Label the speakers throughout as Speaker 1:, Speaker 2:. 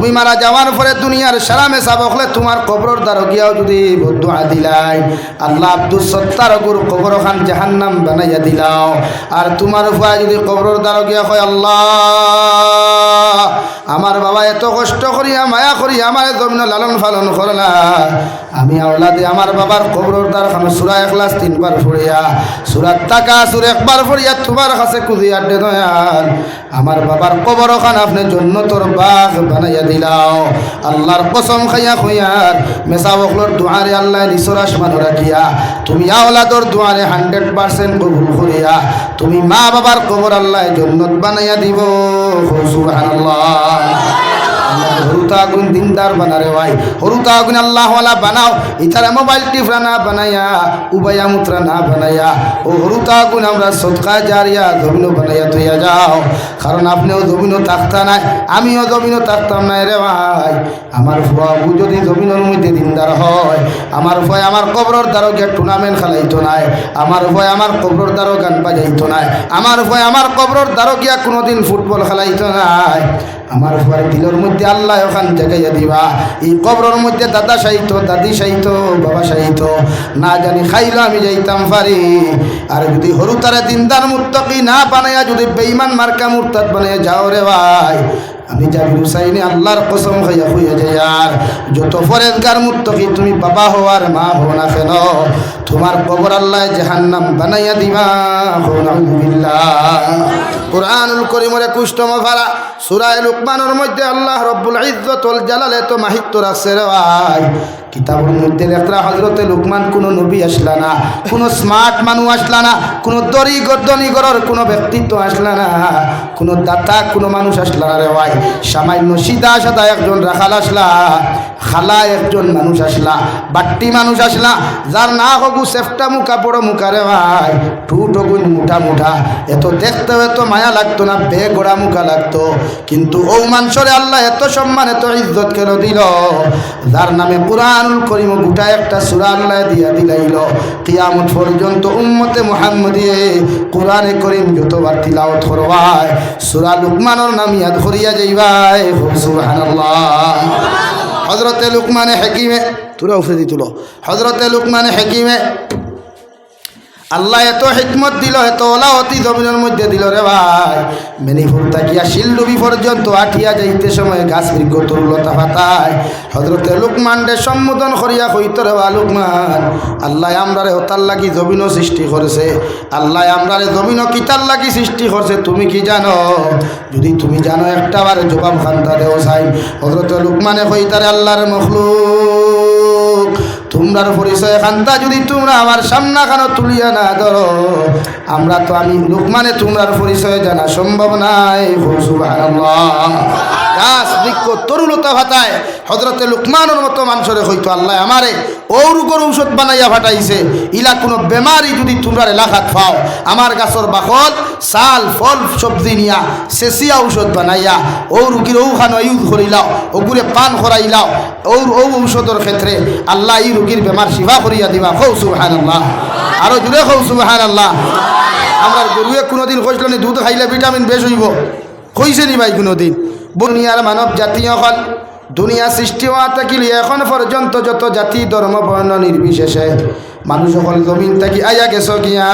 Speaker 1: তুমি মারা যাওয়ার পরে দুনিয়ার সারা মেশা বকলে তোমার কবরর দ্বারা গিয়াও যদি বদুয়া দিলাই। আল্লাহ আব্দুল সত্তার গুর কবর খান জাহান্নাম বানাইয়া দিলাও। আর তোমার উপায় যদি কবরর দ্বারা গিয়া হয় আল্লাহ, আমার বাবা এত কষ্ট করিয়া, মায়া করিয়া আমার জমিন লালন ফালন করলা। আমি আওলাদে আমার বাবার কবরর দ্বার খান সুরা এখলাস তিনবার ফুরিয়া সুরাত টাকা সুর একবার ফুরিয়া তোমার কাছে কুদিয়া দে দয়াল আমার বাবার কবর খান আপনি জন্য তোর বাঘ বানাইয়া দিলাও। আল্লাহর কসম খাইয়া খুইয়ার মেসা বকলোর দুয়ারে আল্লাহ নিসর আসমান রাখিয়া, তুমি আওলাদর দুয়ারে হান্ড্রেড পার্সেন্ট কবুল করিয়া, তুমি মা বাবার কবর আল্লাহ জন্নত বানাইয়া দিব। সুবহানাল্লাহ। হরুতা আগুন দিনদার বানারে ভাই। হরুতা আগুন আল্লাহওয়ালা বানাও ইতারা মোবাইল টিফরা না বানাইয়া উবায়া মুত্রা না বানাইয়া ও হরুতা আগুন আমরা সৎকা জারিয়া জমিনও বানাইয়া থইয়া যাও। কারণ আপনিও জমিনও থাকতা নাই, আমিও জমিনও থাকতাম নাই রে ভাই। আমার ফুয়াবু যদি জমিনের মধ্যে দিনদার হয়, আমার ভয় আমার কবরর দ্বারও গিয়ে টুর্নামেন্ট খেলাইতো নাই, আমার ভয় আমার কবরর দ্বারও গান বাজাইতো নাই, আমার ভয় আমার কবরর দ্বারও গিয়া কোনোদিন ফুটবল খেলাইতো নাই। আমার ভয় দিলের মধ্যে আল্লাহ ওখান জাগাইয়া দিবা। এই কবরের মধ্যে দাদা সাহিত্য দাদি সাহিত্য বাবা সাহিত্য না জানি খাইলো, আমি যাইতাম পারি। আর যদি হরু তারা দিনদার মুত্তকি না বানাইয়া যদি বেইমান মার্কা মুরতাদ বানাইয়া যাও রে ভাই। আমি জানি হুসাইনে আল্লাহর কসম খাইয়া হইয়া যায় আর। যত ফরেজগার মুত্তকি, তুমি বাবা হো আর মা হো না কেন? তোমার কবর আল্লাহ জাহান্নাম বানাইয়া দিবা। কোরআনুল করিমরে কুষ্টম ফারা সুরায় লুকমানের মধ্যে আল্লাহ রব্বুল ইজ্জতুল জালালে তো মাহিত্য রাখছে রে ভাই। কিতাবের মধ্যে লেখরা হজরতে লুকমান কোনো নবী আসলা না, কোনো স্মার্ট মানুষ আসলা না, কোনো দরি দনিগরের কোনো ব্যক্তিত্ব আসলা না, কোনো দাতা, কোনো মানুষ আসলা না রে ভাই। সামান্য সিধা সাদা একজন রাখাল আসলা। খালা একজন মানুষ আসলা, বাট্টি মানুষ আসলা, যার না হগু সেফটা মুখা, বড় মুখা রে ভাই। টুট হগুন মুঠা মুঠা। এত দেখতে এত মায়া লাগতো না, বে গোড়া মুখা লাগতো। কিন্তু ও মানুষরে আল্লাহ এত সম্মান, এত ইজ্জত কেন দিল? যার নামে কোরআনুল করিম গোটা একটা সুরা আল্লাহ দিয়া দিলাইল। কিয়ামত পর্যন্ত উম্মতে মোহাম্মদিয়ে কোরআনে করিম যতবার তিলাওত করবায়, সুরা লুকমানোর নাম ইয়াদ করিয়া যাইবাই সুবহানাল্লাহ। হজরতে লুকমানে হাকিমে তুরা উফরে দি তুলো। হজরতে লুকমানে হেকিমে আল্লাহ এত হিকমত দিল, এত ওলাহতি জমিনের মধ্যে দিল রে ভাই। মেনিফুল তাকিয়া শিলডুবি পর্যন্ত আঠিয়া যাইতে সময় গাছ বৃক্ষ তরুলতা পাতায়। হজরতে লুকমানরে সম্বোধন করিয়া কইত রে বা লুকমান, আল্লাহ আমরারে হতার লাগি জমিনও সৃষ্টি করেছে। আল্লাহ আমরারে জমিনও কিতার লাগি সৃষ্টি করছে, তুমি কি জানো? যদি তুমি জানো একটা বারে জবাব খান্তা দেও চাই হজরতে লুকমানে কইতারে, আল্লাহর মখলুক তোমরার পরিচয় খান্তা যদি তোমরা আমার সামনা খানো তুলিয়া না ধরো, আমরা তো আমি লোক মানে তোমরার পরিচয় জানা সম্ভব নাই গাছ বৃক্ষ তরুলতা ভাতায় হজরতে লুকমানের মতো মানুষরে হইতো আল্লাহ আমারে ও রোগর ঔষধ বানাইয়া ফাটাইছে ইলা কোনো বেমারি যদি তোমরা এলাকাত পাও, আমার গাছর বাকল চাল, ফল, সবজি নিয়া সেচিয়া ঔষধ বানাইয়া ও রুগীর ঔখান ইউজ করিলাও, ওগুরে পান করাইলাও ও ঔ ঔষধের ক্ষেত্রে আল্লাহ এই রুগীর বেমার সেবা করিয়া দিবা। খৌ সুবাহান আল্লাহ আরও জুড়ে খৌ সুবাহান আল্লাহ আমরা গরুয়ে কোনোদিন কইছিল নি, দুধ খাইলে ভিটামিন বেশ হইব। কইছে নি ভাই কোনোদিন? দুনিয়ার মানব জাতীয় হল দুনিয়া সৃষ্টি হওয়া থাকিলে এখন পর্যন্ত যত জাতি ধর্ম বর্ণ নির্বিশেষে মানুষ সকল জমিন থাকি আইয়া গেছ কিয়া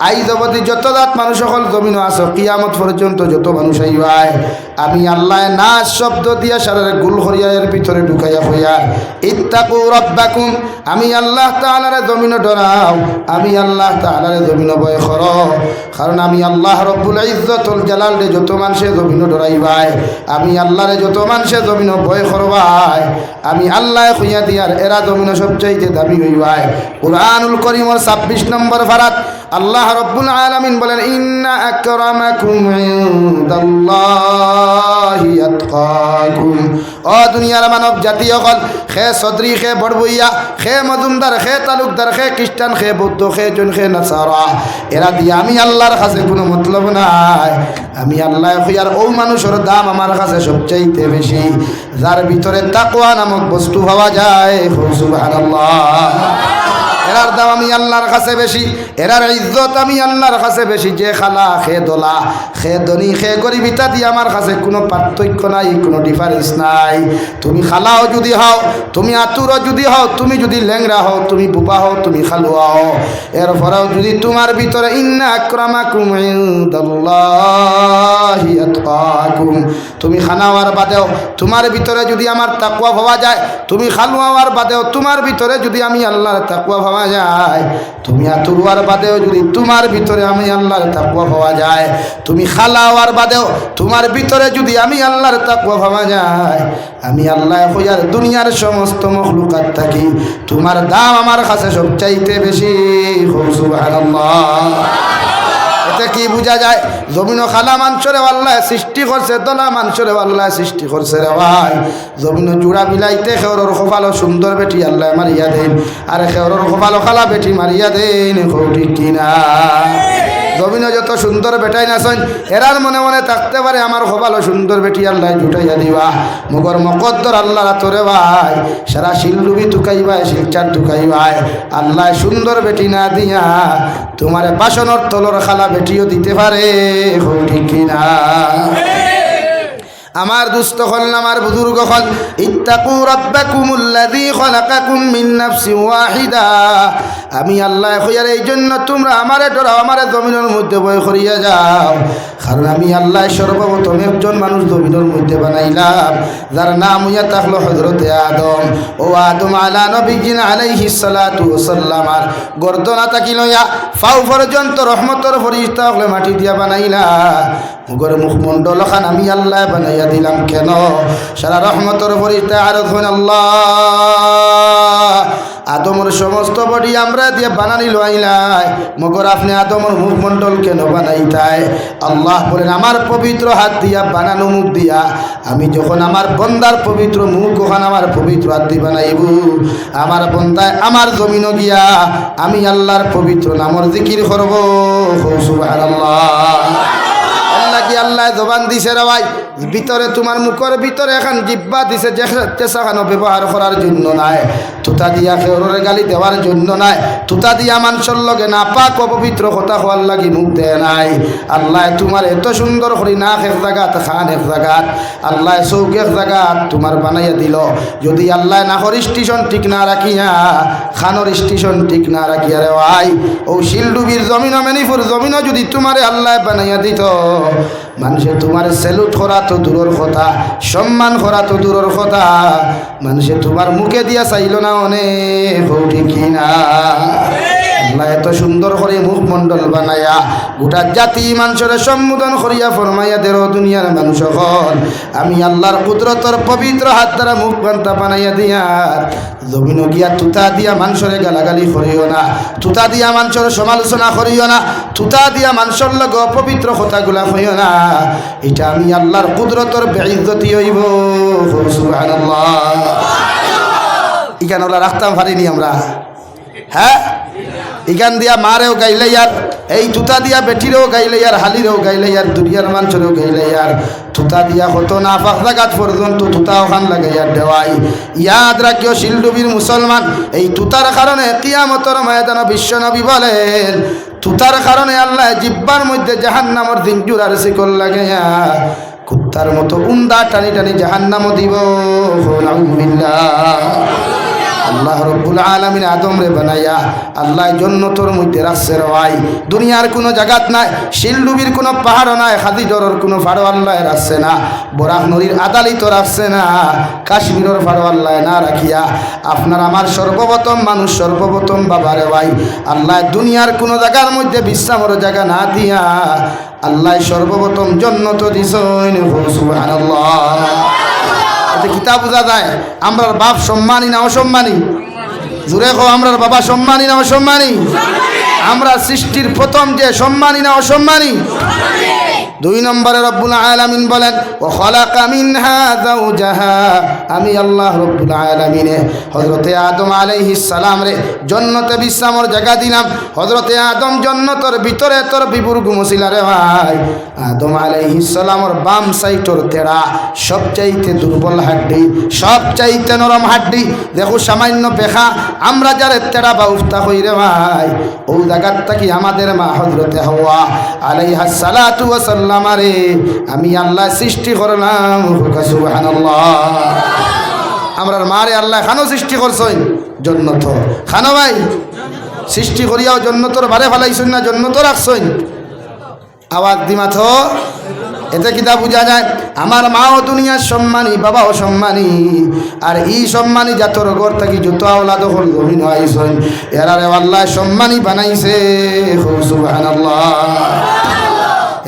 Speaker 1: আই জগতি যত জাত মানুষ সকল জমিন আস কিয়ামত পর্যন্ত যত মানুষ আইবাই আমি আল্লাহ না শব্দ দিয়া সারের গুল হরিয়া এর ভিতরে ঢুকাইয়া হইয়া ইত্তাকু রব্বাকুম আমি আল্লাহ তাআলারে জমিন ডরাও, আমি আল্লাহ তাআলারে জমিন ভয় কর। কারণ আমি আল্লাহ রব্বুল ইজ্জতুল জালাল রে যত মানুষে জমিন ডরাইবাই আমি আল্লাহরে যত মানুষে জমিন ভয় করবাই আমি আল্লাহ খুইয়া দিয়ার এরা জমিন সবচাইতে দাবি হইবাই কুরআনুল করিমর ছাব্বিশ নম্বর ভারাত আল্লাহ রব্বুল আলামিন বলেন ও দুনিয়ার মানব জাতি সকল খে সদরি খে বড়বইয়া খে মজুমদার খে তালুকদার খে খ্রিস্টান খে বৌদ্ধ খে জন খে নাসারা, এরা দিয়ে আমি আল্লাহর কাছে কোনো মতলব নাই। আমি আল্লাহ খুঁয়ার ও মানুষের দাম আমার কাছে সবচাইতে বেশি। যার ভিতরে তাকওয়া নামক বস্তু পাওয়া যায় এরা এরার দাম আমি আল্লাহর কাছে বেশি, এরার ইজ্জত আমি আল্লাহর কাছে বেশি। যে খালা খে দোলা খে দনি খে গরিবিতা দিয়ে আমার কাছে কোনো পার্থক্য নাই, কোনো ডিফারেন্স নাই। তুমি খালাও যদি হও, তুমি আতুরও যদি হও, তুমি যদি ল্যাংরা হও, তুমি বুবা হও, তুমি খালুয়া হও। এরপরেও যদি তোমার ভিতরে, ইন্না আক্রামাকুম ইনদাল্লাহি তুমি খানাওয়ার বাদেও তোমার ভিতরে যদি আমার তাকুয়া ভাবা যায়, তুমি খালুয়াওয়ার বাদেও তোমার ভিতরে যদি আমি আল্লাহর তাকুয়া ভাবা যায়, তুমি আতুরওয়ার বাদেও যদি তোমার ভিতরে আমি আল্লাহর তাকুয়া ভাবা যায়, তুমি খালাওয়ার বাদেও তোমার ভিতরে যদি আমি আল্লাহর তাকুয়া ভাবা যায়, আমি আল্লাহ হইয়ার দুনিয়ার সমস্ত মখলুকাত থাকি। তোমার দাম আমার কাছে সবচাইতে বেশি। হোক সুবহানাল্লাহ। এতে কি বোঝা যায়? জমিন খালা মাংসরে আল্লাহ সৃষ্টি করছে দলা মাংসরে আল্লাহ সৃষ্টি করছে রে ভাই। জমিন জুড়া বিলাইতে খেওরর খোফালো সুন্দর বেটি আল্লাহ মারিয়া দেন। আর খেওরর খোফালো খালা বেটি মারিয়া দেন কিনা। জমিন যত সুন্দর বেটাই নাচন, এরার মনে মনে থাকতে পারে আমার খোফালো সুন্দর বেটি, আল্লাহ জুটাইয়া দিবা। মগর মকদ্দর আল্লাহ তোরে ভাই, সারা শিলরুবি তুকাইবাই শিলচার তুকাইবাই আল্লাহ সুন্দর বেটি না দিয়া তোমার বাসনর তলর খালা বেটিও দিতে পারে ঠিক কিনা? আমার দুস্থ হল আমার বুজুর্গ হল ইত্তাকু রাব্বাকুমুল্লাযী খলাকাকুম মিন নাফসিন ওয়াহিদা। আমি আল্লাহ হইয়ার এই জন্য তোমরা আমারে ডরাও, আমারে জমিনের মধ্যে বয় করিয়া যাও। কারণ আমি আল্লাহ সর্বপ্রথম একজন মানুষ জমিনের মধ্যে বানাইলাম, যার নাম হইয়া থাকল হজরতে আদম। ও আদম আলা নবীজিন আলাইহি সালাতু ওয়াসাল্লামার গর্দনা তাকি লইয়া ফাউ পর্যন্ত রহমতর ফরিস্তা হলে মাটি দিয়া বানাইলা। মুগর মুখমণ্ডল খান আমি আল্লাহ বানাইয়া দিলাম কেন? সারা রহমতর ফরিস্তা আর আল্লাহ। আদমর সমস্ত বডি আমরা দিয়ে বানানি লইলাই। মগর আপনি আদমর মুখমণ্ডল কেন বানাইতাই? আল্লাহ বলেন, আমার পবিত্র হাত দিয়া বানানো মুখ দিয়া, আমি যখন আমার বন্দার পবিত্র মুখ ওখান আমার পবিত্র হাত দিয়ে বানাইব। আমার বন্দায় আমার জমিন গিয়া, আমি আল্লাহর পবিত্র নামর জিকির করব। আল্লাহ আল্লাহ কি আল্লাহ জবান দিছে রে ভাই? ভিতরে তোমার মুখের ভিতরে এখন জিব্বা দিছে যে চেষাখানো ব্যবহার করার জন্য নাই। তুতা দিয়া খেওরের গালি দেওয়ার জন্য নাই। তুতা দিয়া মানুষের লগে না পাক অপবিত্র কথা হওয়ার লাগি মুখ দেয় নাই। আল্লাহ তোমার এত সুন্দর করি না এক জায়গাত খান এক জায়গাত আল্লাহ চৌক এক জায়গাত তোমার বানাইয়া দিল। যদি আল্লাহ নাহর স্টেশন ঠিক না রাখিয়া খানোর স্টেশন ঠিক না রাখিয়া রে ভাই। ও শিলডুবির জমিন মেনিপুর জমিনও যদি তোমারে আল্লাহ বানাইয়া দিত। মানুষে তোমার স্যালুট করা তো দূরের কথা, সম্মান করা তো দূরের কথা। মানুষে তোমার মুখে দিয়া চাইল না অনেক ঠিক না আল্লাহ এত সুন্দর করে মুখমণ্ডল বানায়া, গোটা জাতি মানুষের সম্বোধন করিয়া ফরমাইয়া দেরো দুনিয়ার মানুষ হল। আমি আল্লাহর কুদরতর পবিত্র হাত দ্বারা মুখ বান্তা বানাইয়া দিয়া জমিন গিয়া তুতা দিয়া মানুষের গালাগালি করিও না, তুতা দিয়া মানুষের সমালোচনা করিও না, তুতা দিয়া মানুষের লগ অপবিত্র কথাগুলা কইও না। এটা আমি আল্লাহর কুদরতর বেইজ্জতি হইব। সুবহানাল্লাহ। ওরা রাখতাম পারিনি আমরা। হ্যাঁ? ইখান দিয়া মারেও গাইলে ইয়ার এই তুতা দিয়া বেটিরেও গাইলে ইয়ার হালিরেও গাইলে ইয়ার দুনিয়ার মানুষেরও গাইলে ইয়ার তুতা দিয়া হতো না ফাঁক জাগাত পর্যন্ত তুতা ওখান লাগে ইয়ার দেওয়াই ইয়াদ রাখিও শিলডুবির মুসলমান এই তুতার কারণে কিয়ামতর ময়দান বিশ্বনবী বলেন তুতার কারণে আল্লাহ জিব্বার মধ্যে জাহান্নামর দিন জুড়ার শিকল লাগে কুত্তার মতো উন্দা টানি টানি জাহান্নামও দিব। নাউজুবিল্লাহ। আল্লাহ রব্বুল আলমিন আদম রে বানাইয়া আল্লাহ জন্য তোর মধ্যে রাখছে রয় দুনিয়ার কোনো জায়গাত নাই, শিলডুবির কোনো পাহাড়ও নাই হাদি খাদিজরের কোনো ফাড়ো আল্লাহ রাখছে না বরাক নদীর আদালিত রাখছে না, কাশ্মীরের ফাড়ো আল্লাহ না রাখিয়া। আপনার আমার সর্বপ্রথম মানুষ, সর্বপ্রথম বাবারে ভাই, আল্লাহ দুনিয়ার কোনো জায়গার মধ্যে বিশ্রামর জায়গা না দিয়া আল্লাহ সর্বপ্রথম জন্নত দিস এতে কিতাব বোঝা যায়, আমরার বাপ সম্মানী না অসম্মানী? জুড়ে কো আমরার বাবা সম্মানী না অসম্মানী? আমরা সৃষ্টির প্রথম যে সম্মানী না অসম্মানী? দুই নম্বরে রব্বুল আলামিন বলেন ও খলাকা মিনহা যাওজাহা। আমি আল্লাহ রব্বুল আলামিনে হযরতে আদম আলাইহিস সালাম রে জন্নতে বিশ্রামর জায়গা দিলাম। হযরতে আদম জন্নতর ভিতরে তোর বিপুর গুমছিলা রে ভাই। আদম আলাইহিস সালামর বাম সাইটর তেড়া সবচাইতে দুর্বল হাড্ডি, সবচাইতে নরম হাড্ডি। দেখো সামান্য পেখা, আমরা যারে তেড়া বা উফতা হই রে ভাই। ও জায়গার থাকি আমাদের মা হজরতে হওয়া আলাইহা সালাতু ওয়া সাল্লাম রে আমি আল্লাহ সৃষ্টি করলাম। আমরার মারে আল্লাহ খানো সৃষ্টি করছই। জন্নত খানো ভাই, সৃষ্টি করিয়াও জন্নতর বারে ফেলাইছই না জন্নত রাখছই। আওয়াজ দিমাথ এতে কিতা বোঝা যায়? আমার মাও দুনিয়ার সম্মানী, বাবাও সম্মানী। আর এই সম্মানী জাতর ঘর থাকি যত আওলাদ হল জমিন আইসন এরারে আল্লাহ সম্মানী বানাইছে। খুব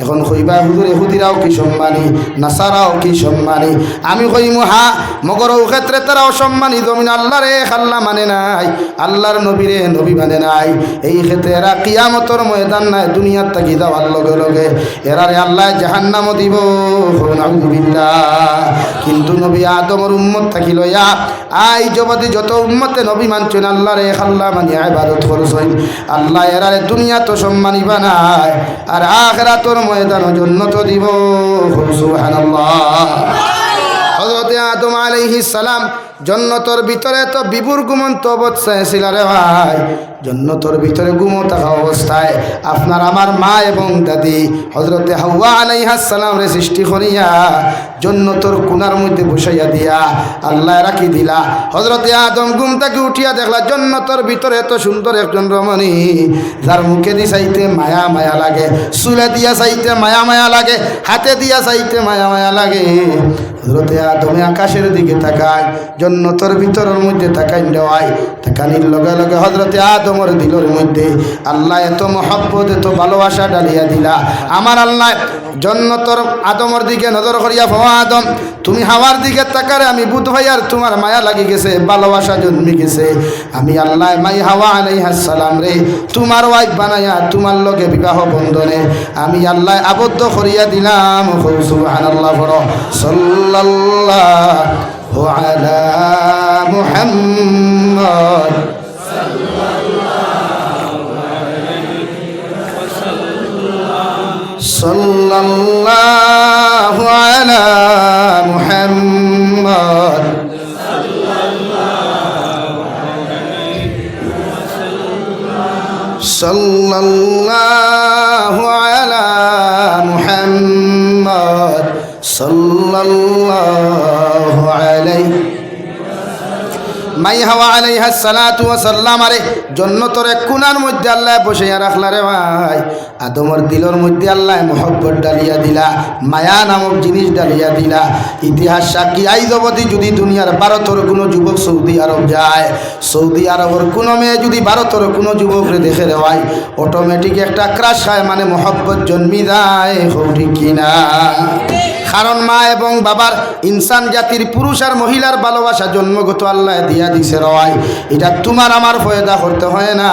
Speaker 1: এখন কইবা, হুজুর এহুদিরাও কি সম্মানী, নাসারাও কি সম্মানী? আমি কইমু, হা মগর ক্ষেত্রে তারাও সম্মানী, জমিন আল্লাহর আল্লাহ মানে নাই, আল্লাহর নবীরে নবী মানে নাই। এই ক্ষেত্রে এরা কিয়ামতর ময়দান নাই দুনিয়ার থাকি যাওয়ার লগে লগে। এরারে আল্লাহ জাহান জাহান্নাম দিব কিন্তু নবী আদমর উম্মত থাকি লইয়া আই জগতে যত উম্মতে নবী মানছেন আল্লাহ রে আল্লাহ মানে ইবাদত করছেন। আল্লাহ এরারে দুনিয়া তো সম্মানী বানায়, আর আখরা তোর ময়দান জন্য তো দিব। সুবহানাল্লাহ। আদম আলাইহিস সালাম জন্নতর ভিতরে তো বিপুর গুমন্ত অবস্থায় ছিল রে ভাই। জন্নতর ভিতরে ঘুমো থাকা অবস্থায় আপনার আমার মা এবং দাদি হজরতে হাওয়া আলাইহাস সালাম রে সৃষ্টি করিয়া জন্নতর কুনার মধ্যে বসাইয়া দিয়া আল্লাহ রাখি দিলা। হজরতে আদম গুম তাকে উঠিয়া দেখলা জন্নতর ভিতরে এত সুন্দর একজন রমণী, যার মুখে দি চাইতে মায়া মায়া লাগে, চুলে দিয়া চাইতে মায়া মায়া লাগে, হাতে দিয়া চাইতে মায়া মায়া লাগে। হজরতে আদমে আকাশের দিকে তাকায়, জন্নতর ভিতরের মধ্যে তাকাই দেওয়ায় তাকানির লগে লগে হজরতে আদমর দিলর মধ্যে আল্লাহ এত মহব্বত এত ভালোবাসা ডালিয়া দিলা আমার আল্লাহ জন্নতর আদমর দিকে নজর করিয়া ভাবা আদম তুমি হাওয়ার দিকে তাকারে আমি বুধ ভাই আর তোমার মায়া লাগি গেছে ভালোবাসা জন্মি গেছে আমি আল্লাহ মাই হাওয়া আলাইহাস সালাম রে তোমার ওয়াইফ বানাইয়া তোমার লগে বিবাহ বন্ধনে আমি আল্লাহ আবদ্ধ করিয়া দিলাম সুবহানাল্লাহ বড় সাল্লাল্লাহু আলা মুহাম্মদ صلى الله على محمد সাল্লাল্লাহু আলা মুহাম্মদ। সাল্লাল্লাহু আলা মুহাম্মদ। সাল্লাল্লাহু মাই হাওয়া আলাইহা সালাতু ওয়া সাল্লাম আরে জন্নতর এক কোণার মধ্যে আল্লাহ বসাইয়া রাখলা রে ভাই। আদমর দিলর মধ্যে আল্লাহ মহব্বত ডালিয়া দিলা, মায়া নামক জিনিস ডালিয়া দিলা। ইতিহাস সাক্ষী আই জগতি যদি দুনিয়ার ভারতের কোনো যুবক সৌদি আরব যায়, সৌদি আরবের কোনো মেয়ে যদি ভারতের কোনো যুবকরে দেখে দেওয়ায় অটোমেটিক একটা ক্রাশ খায় মানে মহব্বত জন্মি যায় হৌটি কিনা। কারণ মা এবং বাবার ইনসান জাতির পুরুষ আর মহিলার ভালোবাসা জন্মগত আল্লাহ দিয়া দিছে রয় এটা তোমার আমার ফয়দা করতে হয় না।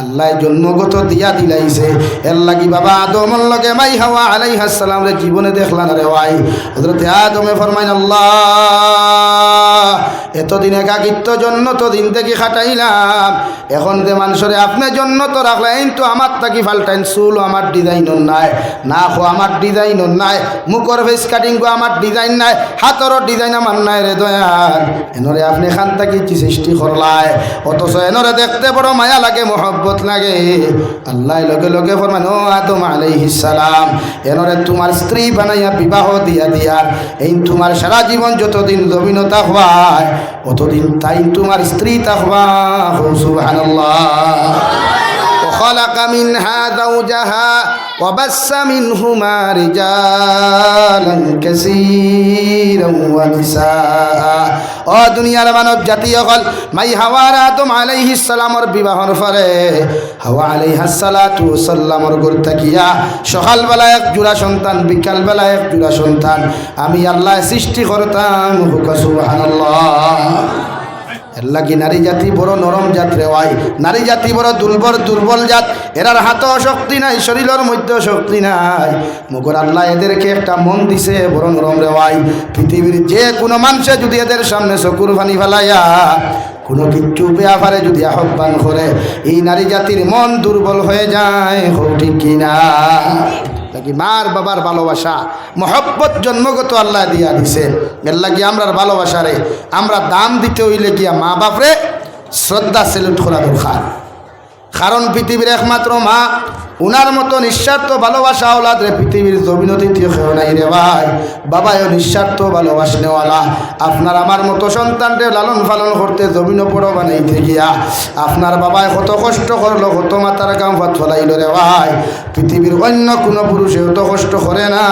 Speaker 1: আল্লাহ জন্মগত দিয়া দিলাইছে। এর লাগি বাবা আদমর লগে মাই হাওয়া আলাইহাসালাম রে জীবনে দেখলাম রে ওয়াই। হজরতে আদমে ফরমাইন, আল্লাহ, এতদিন একাকিত্ব জন্য তো দিন থেকে খাটাইলাম। এখন যে মানুষরে আপনি জন্য তো রাখলেন তো আমার তাকি ফাল্টাইন? চুল আমার ডিজাইনর নাই না খো আমার ডিজাইনর নাই, মুখর ফেস কাটিং আমার ডিজাইন নাই, হাতরও ডিজাইন আমার নাই রে দয়াল। এনরে আপনি খান তাকি কি সৃষ্টি করলাই? অথচ এনরে দেখতে বড় মায়া লাগে, মহব্বত লাগে। আল্লাহ লগে লগে ফরমান, ও আদম সালাম, এনরে তোমার স্ত্রী বানাইয়া বিবাহ দিয়া দিয়ার এই তোমার সারা জীবন যতদিন জমিনতা হওয়ায়, অতদিন তাই তোমার স্ত্রী তাহবা সুবহানাল্লাহ وخلق منها زوجها وبث منهما رجالا كثيرا ونساء ও দুনিয়ার মানব জাতি অকল মাই হাওয়ার আদম আলাইহিস সালামর বিবাহর পরে হাওয়া আলাইহাস সালাতু সাল্লামর ঘর থাকিয়া সকালবেলা এক জোড়া সন্তান বিকালবেলা এক জোড়া সন্তান আমি আল্লাহ সৃষ্টি করতাম হুকা সুবহানাল্লাহ এর লাগি নারী জাতি বড় নরম জাত রেওয়াই নারী জাতি বড় দুর্বল দুর্বল জাত। এরার হাতও শক্তি নাই, শরীরের মধ্যে শক্তি নাই। মুখর আল্লাহ এদেরকে একটা মন দিছে, বড় নরম রেওয়াই পৃথিবীর যে কোনো মানুষে যদি এদের সামনে চকুর পানি ফেলাইয়া কোনো কিচ্ছু ব্যাপারে যদি আহ্বান করে, এই নারী জাতির মন দুর্বল হয়ে যায় হোক ঠিক কিনা? নাকি মার বাবার ভালোবাসা? মহব্বত জন্মগত আল্লাহ দিয়া দিছে এর লাগি আমরার ভালোবাসারে আমরা দাম দিতে হইলে গিয়া মা বাপরে শ্রদ্ধা সেলুট করা দরকার। কারণ পৃথিবীর একমাত্র মা। উনার মতো নিঃস্বার্থ ভালোবাসা ওলাদ রে পৃথিবীর জমিন দ্বিতীয় নাই রে ভাই। বাবাও নিঃস্বার্থ ভালোবাসনেওয়ালা আপনার আমার মতো সন্তানরে লালন পালন করতে জমিনও পড়ো বানাইতে গিয়া আপনার বাবায় কত কষ্ট করল, কত মাতার কাম ভাত ফলাইল রে ভাই। পৃথিবীর অন্য কোনো পুরুষে অত কষ্ট করে না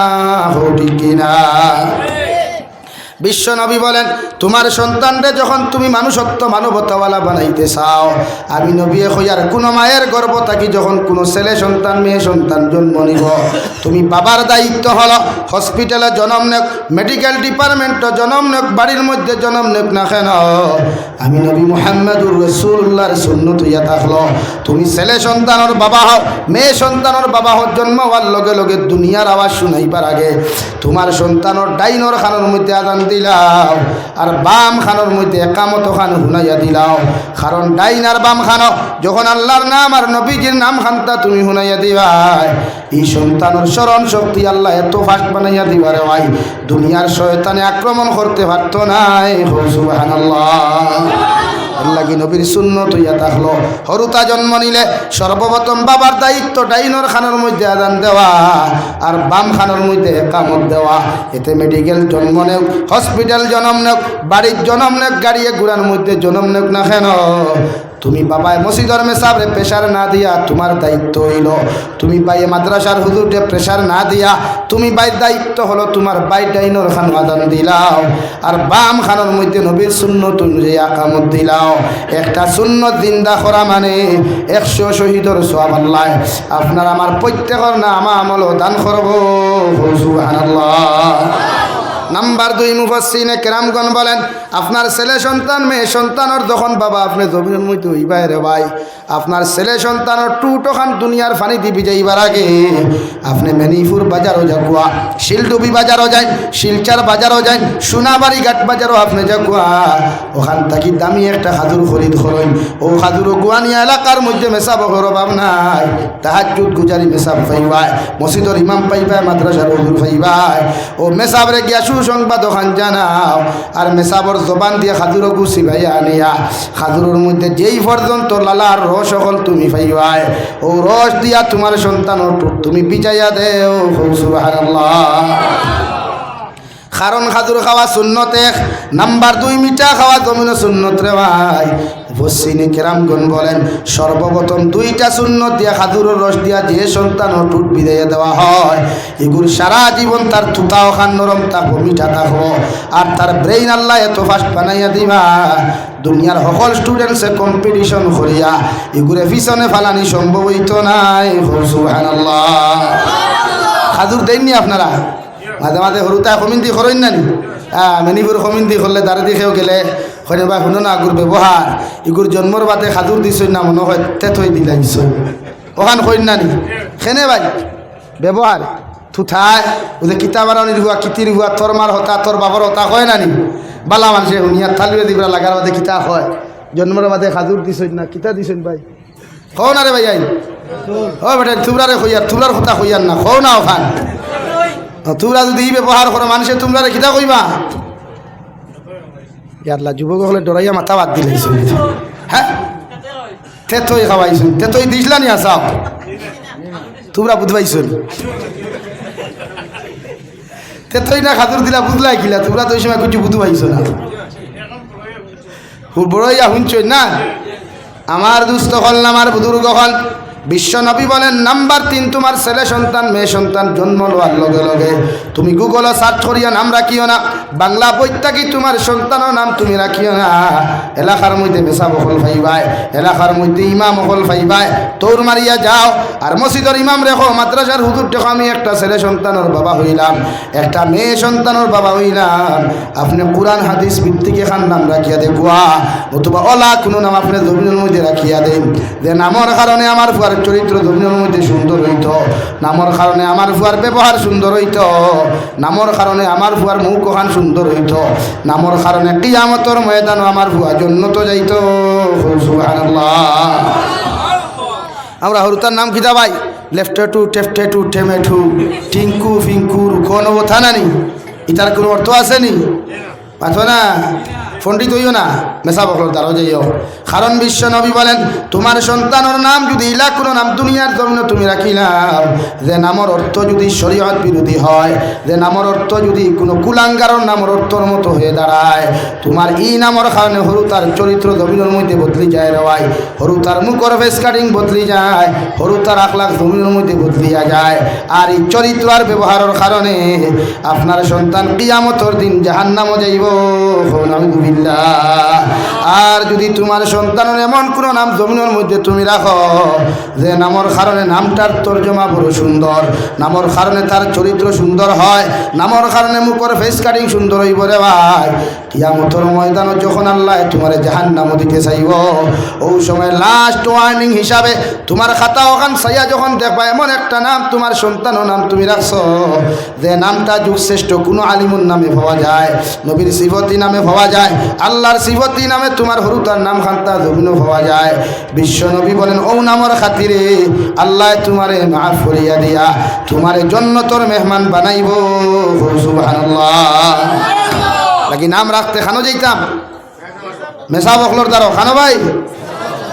Speaker 1: হো ঠিক কিনা বিশ্ব নবী বলেন, তোমার সন্তানরে যখন তুমি মানুষত্ব মানবতাওয়ালা বানাইতে চাও, আমি নবী হইয়ার কোনো মায়ের গর্ব থাকি যখন কোনো ছেলে সন্তান, মেয়ে সন্তান জন্ম নিব। তুমি বাবার দায়িত্ব হলো হসপিটালে জনম নেক, মেডিকেল ডিপার্টমেন্টও জনম নেক, বাড়ির মধ্যে জনম নেক না কেন? আমি নবী মোহাম্মদুর রসুল্লাহর শূন্য ইয়া থাকল তুমি ছেলে সন্তানের বাবা হও, মেয়ে সন্তানের বাবা হও জন্ম হওয়ার লগে লগে দুনিয়ার আওয়াজ শুনাইবার আগে তোমার সন্তানের ডাইনর খানোর মধ্যে আদান দিলাও, আর বাম খানোর মধ্যে একামত খান শুনাইয়া দিলাও। কারণ ডাইন আর বাম খানো, যখন আল্লাহর নাম আর নবীজির নাম খানটা তুমি শুনাইয়া দিবাই। এই সন্তানের স্মরণ শক্তি আল্লাহ এত ফাস্ট বানাইয়া দিবারে ভাই। দুনিয়ার শয়তানে আক্রমণ করতে পারত নাই সুবাহান কি নবীর শূন্য হইয়া থাকল হরুতা জন্ম নিলে সর্বপ্রথম বাবার দায়িত্ব ডাইনর খানের মধ্যে আদান দেওয়া আর বাম খানের মধ্যে একামত দেওয়া। এতে মেডিকেল জন্ম নেক হসপিটাল জন্ম নেক, বাড়ির জন্ম নেক, গাড়িয়ে ঘোরার মধ্যে জন্ম নেক না কেন? তুমি বাবায় মসজিদর মেসাবরে প্রেশার না দিয়া তোমার দায়িত্ব হইল। তুমি বাইয়ে মাদ্রাসার হুজুরকে প্রেশার না দিয়া, তুমি বাইর দায়িত্ব হলো তোমার বাই ডাইনর খান আদান দিলাও। আর বাম খানোর মধ্যে নবীর শূন্যত অনুযায়ী আকামত দিলাও। একটা শূন্য জিন্দা করা মানে একশো শহীদর সব আল্লাহ। আপনার আমার প্রত্যেকর না আমা আমল দান করব। নাম্বার দুই মুফাসিনে কেরামগণ বলেন আপনার ছেলে সন্তান, মেয়ে সন্তানের যখন বাবা, আপনি জমির মধ্যে হইবাই রে ভাই। আপনার ছেলে সন্তানের টুটো খান দুনিয়ার ফানি দিবি যাইবার আগে। আপনি মেনিপুর বাজারও যাকুয়া শিলডুবি বাজারও যাই, শিলচার বাজারও যাই, সোনাবাড়ি ঘাট বাজারও আপনি যাকুয়া ওখান থাকি দামি একটা খাজুর খরিদ করেন ও খাজুর গুয়ানিয়া এলাকার মধ্যে মেসাব অভাব নাই। তাহাজুদ গুজারি মেসাব পাইবাই মসজিদর ইমাম পাইবাই, মাদ্রাসার হুজুর পাইবাই ও মেসাবরে গিয়া সুসংবাদ ওখান জানাও। আর মেসাবর জবান দিয়ে খাজুরও গুছি আনিয়া। খাজুরের মধ্যে যেই পর্যন্ত লালার রস সকল তুমি পাইবাই ও রস দিয়া তোমার সন্তান তুমি বিচাইয়া দেও, সুবহানাল্লাহ। কারণ খাজুর খাওয়া শূন্যত এক। নাম্বার দুই, মিঠা খাওয়া জমিন শূন্যত রে ভাই। বসিনি কেরামগণ বলেন, সর্বপ্রথম দুইটা শূন্য দিয়া খাজুরের রস দিয়া যে সন্তান টুট বিদায় দেওয়া হয় এগুলো সারা জীবন তার থুতাও খান নরম থাকব মিঠা থাকব আর তার ব্রেইন আল্লাহ এত ফাস্ট বানাইয়া দিবা, দুনিয়ার সকল স্টুডেন্টসে কম্পিটিশন করিয়া এগুলো পিছনে ফালানি সম্ভব হইতো নাই। সুবহানাল্লাহ। খাজুর দেননি আপনারা? মাঝে মাঝে হরুতা কমিন্দি করেন নানি। মেনিপুর কমিন্দি করলে দাঁড়ে দিকেও গেলে। হয় শুনো না আগুর ব্যবহার ইগুর জন্মর বাদে খাজুর দিছই না মনে হয় তে থই দিলাইছ ওখান কইন নানি, খেনে ভাই ব্যবহার থুথায় ওই যে কিতাবার হুয়া কিতির হুয়া তোর মার হতা তোর বাবার হতা হয় নানি। বালা মানুষে শুনিয়া থালিয়ে দিবরা লাগার বাদে কিতা হয়। জন্মর বাদে খাজুর দিছই না কিতা দিছই ভাই কও না রে ভাই, আই। ও বেটা থুবরারে কইয়ার থুবরার কথা না, কও না ওখান তোমরা যদি ই ব্যবহার করো, মানুষে তোমরা খিদা কইবা। ইয়ারলা যুবক হলে ডরাইয়া মাথা বাদ দিলাইছ হ্যাঁ? তেতই খাওয়াইছুন, তেতই দিসলা নি আসাও তোমরা বুঝবাইছুন। তেতই না খাতুর দিলা বুঝলাই কিলা, তোমরা তো ওই সময় কিছু বুঝু পাইছো না। বড়ইয়া শুনছই না? আমার দুস্থ হল না, আমার বুদুর্গ হল। বিশ্ব নবী বলেন, নাম্বার তিন, তোমার ছেলে সন্তান, মেয়ে সন্তান, জন্ম লওয়ার লগে লগে। তুমি গুগলও সার্চ করিয়া নাম রাখিও না। বাংলা বইটাকি তোমার সন্তানের নাম তুমি রাখিও না? এলাকার মধ্যে মেসা বকল ফাইবাই এলাকার মধ্যে ইমাম বকল ফাইবাই তোর মারিয়া যাও, আর মসজিদের ইমাম রেখো, মাদ্রাসার হুজুর দেখো, আমি একটা ছেলে সন্তানের বাবা হইলাম, একটা মেয়ে সন্তানের বাবা হইলাম। আপনি কোরআন, হাদিস ভিত্তিক এখান নাম রাখিয়া দেখুয়া অথবা অলা কোনো নাম আপনি জমিনের মধ্যে রাখিয়া দেন যে নামর কারণে আমার ফুয়ার চরিত্র জমিনের মধ্যে সুন্দর হইত। নামর কারণে আমার ফুয়ার ব্যবহার সুন্দর হইত। নামর কারণে আমার ফুয়ার মুখ ওখান সুন্দর হইত। নামর কারণে কিয়ামতর ময়দানও আমার ফুয়া জন্য তো যাইত। আমরা হরুতার নাম কিতা ভাই লেফটে টু, টেফটে টু, টেমে টু, টিঙ্কু ফিঙ্কু কোনো কথা নানি ইটার কোনো অর্থ আসেনি পাথো না পণ্ডিত হইও না, মেসা বকল তারও যাইও কারণ বিশ্ব নবী বলেন, তোমার সন্তানের নাম যদি ইলা কোনো নাম দুনিয়ার জমিনে তুমি রাখিলাম যে নামর অর্থ যদি শরীয়ত বিরোধী হয়, যে নামর অর্থ যদি কোনো কুলাঙ্গারর নামর অর্থর মতো হয়ে দাঁড়ায়, তোমার ই নামর কারণে হরু তার চরিত্র জমিনের মধ্যে বদলি যায় রেওয়াই হরু তার মুখর ফেস কাটিং বদলি যায়, হরু তার আখলাখ জমিনের মধ্যে বদলিয়া যায়। আর এই চরিত্র আর ব্যবহারের কারণে আপনার সন্তান কিয়ামতর দিন জাহান্নামও যাইব। আর যদি তোমার সন্তানের এমন কোনো নাম জমিনের মধ্যে তুমি রাখো, যে নামর কারণে নামটার তর্জমা বড় সুন্দর, নামর কারণে তার চরিত্র সুন্দর হয়, নামর কারণে মুখর ফেস কাটিং সুন্দর হইব রে ভাই। কিয়ামতর ময়দানে যখন আল্লাহ তোমার জাহান নামও দিতে চাইব, ওই সময় লাস্ট ওয়ার্নিং হিসাবে তোমার খাতা ওখান সাইয়া যখন দেখবা, এমন একটা নাম তোমার সন্তানও নাম তুমি রাখছো, যে নামটা যুগ শ্রেষ্ঠ, কোনো আলিমুর নামে পাওয়া যায়, নবীর শিবতী নামে পাওয়া যায়, আল্লাহর শিবতী নামে তোমার হরুতার নাম খান্তা জমিনও পাওয়া যায়। বিশ্ব নবী বলেন ও নামর খাতিরে, আল্লাহ তোমারে মাফ করিয়া দিয়া, তোমারে জন্নতর মেহমান বানাইব সুবহানাল্লাহ। নাকি নাম রাখতে খানো যাইতাম। মেসা বকলর দ্বারা খানো ভাই।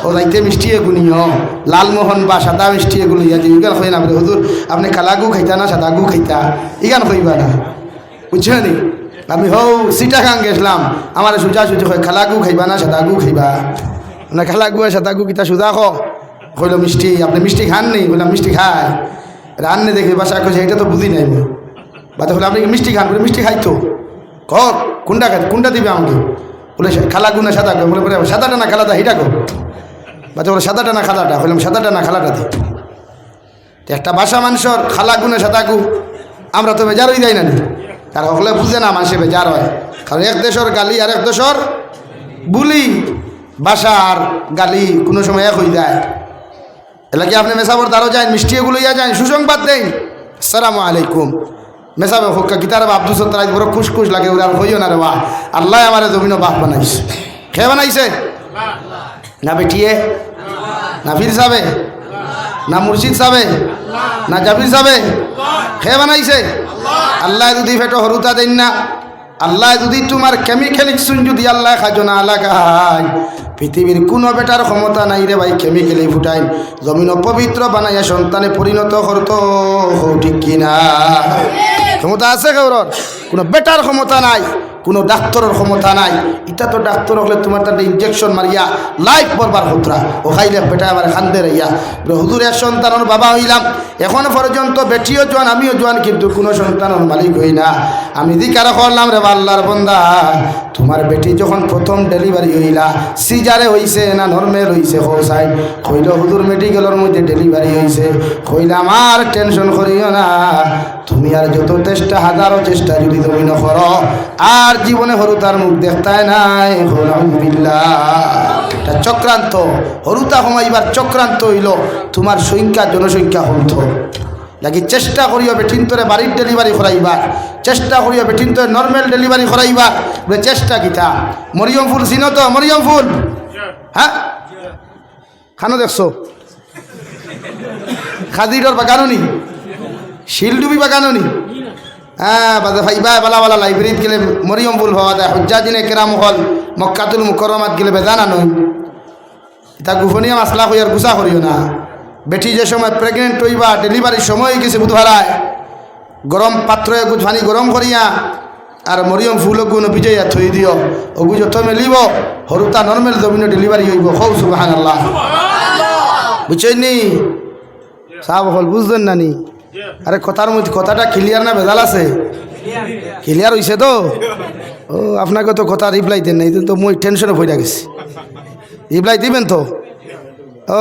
Speaker 1: ও যাইতে মিষ্টি এগুনিও লালমোহন বা সাদা মিষ্টি এগুলো ইয়া ইগান খাই না হুজুর, আপনি কালাগু খাইতা না সাদা গু খাইতা? ইগান খাইবা না। বুঝছ নি? আমি হৌ সিটাখাং গেছিলাম। আমার সুজা সুজি হয় খালাগু খাইবা না সাদা গু খাইবা? না, খালাগু আর সাদা গু কিতা সুজা খ কইল, মিষ্টি, আপনি মিষ্টি খান নেই বললাম মিষ্টি খায় রান্নে দেখে বাসা কইছে এটা তো বুঝি নাই বাদে বলে আপনি মিষ্টি খান? বলে মিষ্টি খাইতো। ক কোনটা খাই কোনটা দিবে আমাকে। বলে খালা না সাদা গো বলে বলে, সাদাটা না খালাদা হিটা গো বাচ্চা বলে, সাদাটা না খালাটা। বললাম, সাদাটা না খালাটা দি। একটা বাসা মানুষের, খালা গুনে সাদা গু আমরা তো বেজারই যাই না তার হলে বুঝে না মানুষে বেজার হয়। কারণ এক দেশের গালি আর এক দেশের বুলি, বাসা আর গালি কোনো সময় এক হয়ে যায়। এলাকি আপনি মেসাবর দ্বারও যান মিষ্টি এগুলো ইয়া যান সুসংবাদ দেন আসসালামু আলাইকুম। মেসাবে হোক্কা গীতার আব্দুল সত্তরাজ বড় খুশ খুশ লাগে, ওরা হইও না রে বা আল্লাহ আমার জমিনও বাপ বানাইছে। খেয়ে বানাইছে? না বেটিয়ে? না ফির সাবে না মুর্শিদ সাবে না জাবির সাবে খেয়ে বানাইছে? আল্লাহ যদি ফেটো হরুতা দেন না, আল্লাহ যদি তোমার কেমিক্যাল ইকসুন যদি আল্লাহ খাজনা লাগায়, পৃথিবীর কোনো বেটার ক্ষমতা নাই রে ভাই কেমিক্যালি ফুটাই জমিন অপবিত্র বানাইয়া সন্তানে পরিণত করত, ঠিক কিনা? ক্ষমতা আছে কেউরর কোনো বেটার ক্ষমতা নাই, কোনো ডাক্তারের ক্ষমতা নাই। ইটা তো ডাক্তার হলে তোমার তার ইঞ্জেকশন মারিয়া লাইফ বরবার হতরা। ও খাইলে বেটা আমার খান্দে রাইয়া। এক সন্তানের বাবা হইলাম। এখন পর্যন্ত বেটিও জোয়ান, আমিও জোয়ান, কিন্তু কোনো সন্তানের মালিক হই না। আমি দিকার করলাম রে বা আল্লাহর বন্দা। তোমার বেটি যখন প্রথম ডেলিভারি হইলা, সিজারে হইছে না নর্মেল হইছে হোসাই কইল, হুজুর মেডিকেলের মধ্যে ডেলিভারি হইছে। কইলাম, আর টেনশন করিও না। তুমি আর যত চেষ্টা, হাজারো চেষ্টা যদি তুমি ন করো আর জীবনে হরু তার মুখ দেখতায় নাই। চক্রান্ত। হরুতা কমাইবার চক্রান্ত হইল। তোমার সংখ্যা, জনসংখ্যা হইত লাগি চেষ্টা করিও বেঠিন্তরে বাড়ির ডেলিভারি করাইবা চেষ্টা করিও বেঠিন্তরে নর্মাল ডেলিভারি করাইবা বলে চেষ্টা কিতা? মরিয়ম ফুল, চিনো তো? মরিয়ম ফুল? হ্যাঁ? খানো দেখছ? খাদিরর বাগানো নি শিলডুবি বাগানো নি হ্যাঁ বাদে ভাইবা বালা বালা লাইব্রেরিত গেলে মরিয়ম ফুল হওয়া যায়। হজ্জাদিনে কেরাম হল, মক্কাতুল মুকরমাত গেলে বেজানা নয় এটা গোপনীয় মাসলা হইয়ার গুছা করিও না। বেটি যে সময় প্রেগনেন্ট হইবা ডেলিভারির সময় গেছে বুধবারায় গরম পাত্র ধানি গরম করিয়া আর মরিয়ম ফুল গুণ বিজয়া থই দিও ওগু যত মেলিব হরুতা নর্মেল জমিনে ডেলিভারি হইব। হৌ সুবাহান আল্লাহ বুঝছেন নি? সাহ হল বুঝলেন না নি? আরে কথার মধ্যে কথাটা ক্লিয়ার না ভেজাল আছে? ক্লিয়ার হয়েছে তো? ও আপনাকে তো কথা রিপ্লাই দেন নাই তো মই টেনশনে পড়ে গেছি। রিপ্লাই দিবেন তো? ও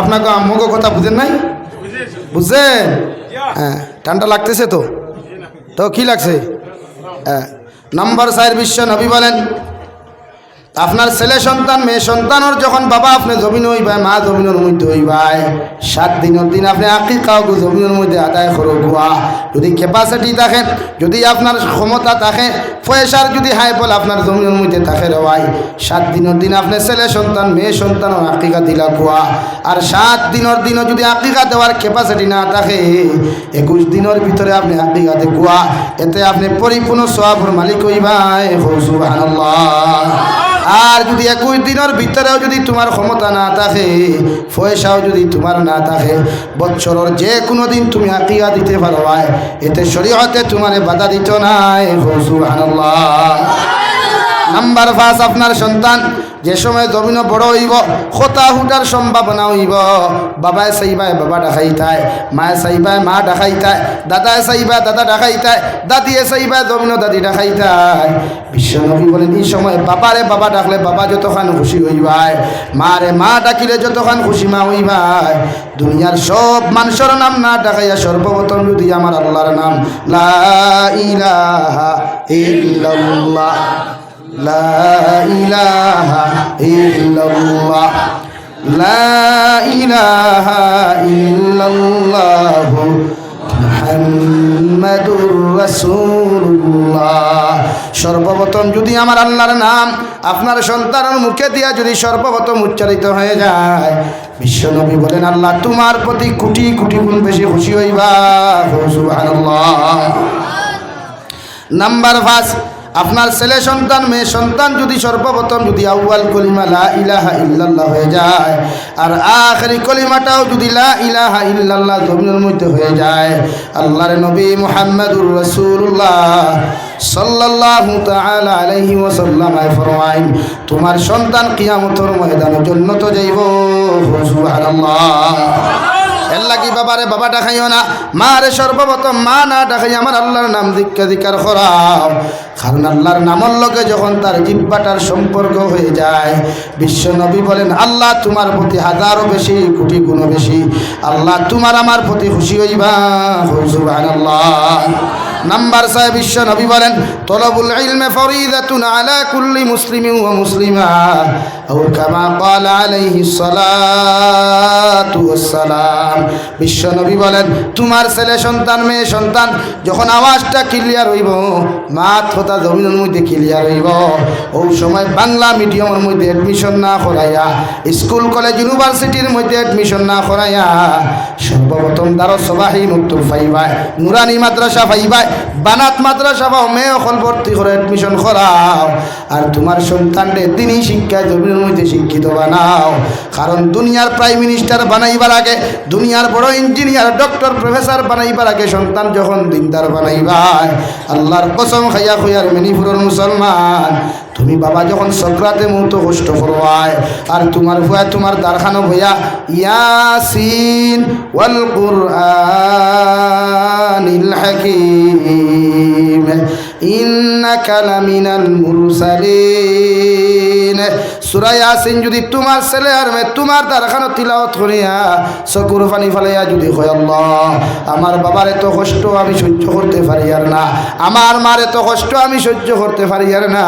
Speaker 1: আপনাকে আমাকে কথা বুঝেন নাই? বুঝছেন? হ্যাঁ ঠান্ডা লাগতেছে তো? তো কি লাগছে? হ্যাঁ। নাম্বার সাহের বিশ্ব নবী বলেন আপনার ছেলে সন্তান, মেয়ে সন্তানের যখন বাবা, আপনি জমিন হইবাই, মা জমিনের মধ্যে হইবাই, সাত দিনের দিন আপনি আঁকি কাউ জমিনের মধ্যে আদায় করো গুয়া। যদি ক্যাপাসিটি থাকে, যদি আপনার ক্ষমতা থাকে পয়সার যদি হাই বল, আপনার জমিনের মধ্যে থাকে রেওয়াই সাত দিনের দিন আপনি ছেলে সন্তান, মেয়ে সন্তান আঁকিকা দিলা গুয়া। আর সাত দিনের দিনও যদি আঁকিকা দেওয়ার ক্যাপাসিটি না থাকে, একুশ দিনের ভিতরে আপনি আঁকিকা গুয়া। এতে আপনি পরিপূর্ণ সবাবর মালিক হইবাই। সুবহানাল্লাহ। আর যদি একুশ দিনের ভিতরেও যদি তোমার ক্ষমতা না থাকে, পয়সাও যদি তোমার না থাকে বছরের যে কোনো দিন তুমি আকিয়া দিতে পারো এতে শরীয়তে তোমার বাধা দিত নাই নাম্বার পাঁচ আপনার সন্তান, যে সময় জমিন বড় হইব, খোতা হুটার সম্ভাবনা হইব। বাবায় চাইবায় বাবা ডাকাইতায় মায়ে চাইবায় মা ডাকাই ডাকাইতায় দাদায় চাইবা দাদা ডাকাই ডাকাইতায় দাদিয়ে চাইবায় জমিন দাদি ডাকাইতায় বিশ্বনবী বলেন, এই সময় বাবারে বাবা ডাকলে বাবা যতখান খুশি হইবাই মারে মা ডাকিলে যতখান খুশি মা হইবাই দুনিয়ার সব মানুষের নাম না ডাকাইয়া সর্বপ্রথম যদি আমার আল্লাহর নাম, লা ইলাহা ইল্লাল্লাহ। لا إله إلا الله لا إله إلا الله মুহাম্মাদুর রাসূলুল্লাহ সর্বপ্রথম যদি আমার আল্লাহর নাম আপনার সন্তানের মুখে দিয়া যদি সর্বপ্রথম উচ্চারিত হয়ে যায় বিশ্বনবী বলেন আল্লাহ তোমার প্রতি কোটি কোটি গুণ বেশি খুশি হইবা সুবহানাল্লাহ নাম্বার পাঁচ আপনার ছেলে সন্তান, মেয়ে সন্তান যদি সর্বপ্রথম যদি আউ্বাল কলিমা লা ইলাহা ইল্লাল্লাহ হয়ে যায়, আর আখরি কলিমাটাও যদি লা ইলাহা ইল্লাল্লাহ জমিনের মধ্যে হয়ে যায়, আল্লাহর নবী মুহাম্মদুর রাসূলুল্লাহ সাল্লাল্লাহু তাআলা আলাইহি ওয়াসাল্লাম ফরমাইন, তোমার সন্তান কিয়ামতের ময়দানে জন্নত যাইব সুবহানাল্লাহ। এল্লা কি বাবারে বাবা ডাকাইও না। মা রে সর্বপ্রথম মা না ডাকাই আমার আল্লাহর নাম দীক্ষা দিকার করাও। কারণ আল্লাহর নামর লগে যখন তার জিব্বাটার সম্পর্ক হয়ে যায়, বিশ্ব নবী বলেন, আল্লাহ তোমার প্রতি হাজারও বেশি, কোটি গুণ বেশি। আল্লাহ তোমার আমার প্রতি খুশি হইবা। সুবহানাল্লাহ। নাম্বার সাহেব বিশ্ব নবী বলেন, তলবুল ইলমে ফরিদাতুন আলা কুল্লি মুসলিমিন ওয়া মুসলিমা আও কামা ক্বালা আলাইহিস সালাতু ওয়াসসালাম। বিশ্ব নবী বলেন, তোমার ছেলে সন্তান, মেয়ে সন্তান, যখন আওয়াজটা ক্লিয়ার হইব মাত কথা জমিনের মধ্যে ক্লিয়ার হইব। ওই সময় বাংলা মিডিয়ামের মধ্যে অ্যাডমিশন না করাইয়া, স্কুল কলেজ ইউনিভার্সিটির মধ্যে অ্যাডমিশন না করাইয়া, সর্বপ্রথম দ্বারা সবাই মুক্তুল পাইবাই নুরানি মাদ্রাসা পাইবাই বানাত মাদ্রাসা পাও মেয়ে অকল ভর্তি করে অ্যাডমিশন করাও। আর তোমার সন্তানরে দিনই শিক্ষায় জমিনের মধ্যে শিক্ষিত বানাও। কারণ দুনিয়ার প্রাইম মিনিস্টার বানাইবার আগে, দুনিয়ার বড় ইঞ্জিনিয়ার ডক্টর প্রফেসর বানাইবার আগে সন্তান যখন দিনদার বানাইবাই আল্লাহর কসম খাইয়া খুয়ার মিনিপুরের মুসলমান। তুমি বাবা যখন সক্রাতে মুহূর্ত কষ্ট করবায়, আর তোমার ভুয়া, তোমার দারখানো ভয়া, ইয়াসিন ওয়াল কুরআনিল হাকিম ইন্নাকা লামিনাল মুরসালিন সূরা ইয়াসিন যদি তোমার ছেলে আর মেয়ে তোমার দারখানো তিলাওয়াত করিয়া চকুর পানি ফালাইয়া যদি কয়, আল্লাহ, আমার বাবার এত কষ্ট আমি সহ্য করতে পারি আর না। আমার মার এত কষ্ট আমি সহ্য করতে পারি আর না।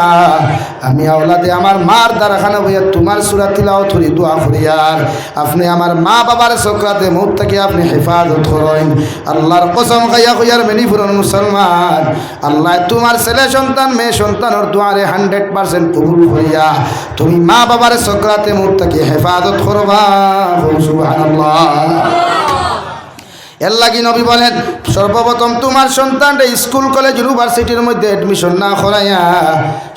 Speaker 1: আমি আওলাদে আমার মার দ্বারাখানা বইয়া তোমার সুরা তিলাও থরি দোয়া করিয়ার আপনি আমার মা বাবার চক্রাতে মুখ থেকে আপনি হেফাজত করেন। আল্লাহর কসম খাইয়া কইয়ার মেনিপুরন মুসলমান। আল্লাহ তোমার ছেলে সন্তান, মেয়ে সন্তানের দোয়ারে হান্ড্রেড পার্সেন্ট কবুল করিয়া। তুমি মা বাবার চক্রাতে মুখ থেকে হেফাজত করবা সুবহানাল্লাহ। এর লাগি নবী বলেন, সর্বপ্রথম তোমার সন্তানটা স্কুল, কলেজ, ইউনিভার্সিটির মধ্যে এডমিশন না করাইয়া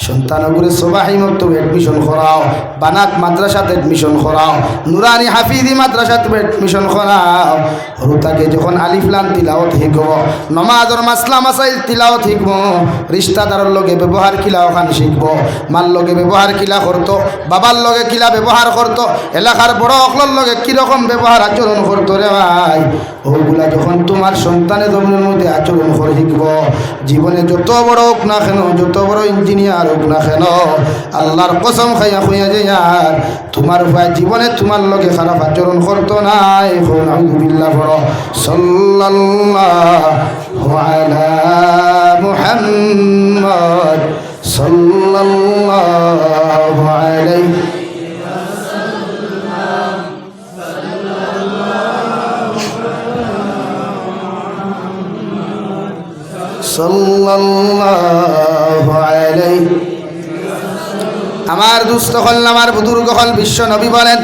Speaker 1: সন্তানগুলি সবাই মতো এডমিশন করাও, বানাত মাদ্রাসাতে এডমিশন করাও, নুরানি হাফিদি মাদ্রাসাতে এডমিশন করাও। হরুতাকে যখন আলিফলান তিলাওত শিখব, নমাজর মাসলা মাসাইল তিলাওত শিখব রিস্তাদারের লগে ব্যবহার কিলা ওখান শিখব, মার লগে ব্যবহার কিলা করতো, বাবার লগে কিলা ব্যবহার করতো, এলাকার বড় অকলর লগে কীরকম ব্যবহার আচরণ করতো রে ভাই? ওগুলা যখন তোমার সন্তানের জমিনের মধ্যে আচরণ করে শিখব, জীবনে যত বড় হোক না কেন, যত বড় ইঞ্জিনিয়ার হোক না কেন, আল্লাহর কসম খাইয়া খুঁয়া যে আর তোমার ভাই জীবনে তোমার লগে খারাপ আচরণ করতো না এখন আলহামদুলিল্লাহ বড় সাল্লাল্লাহু মুহাম্মদ আমার দুস্থ হল আমার বুজুর্গ হল বিশ্ব নবী বলেন।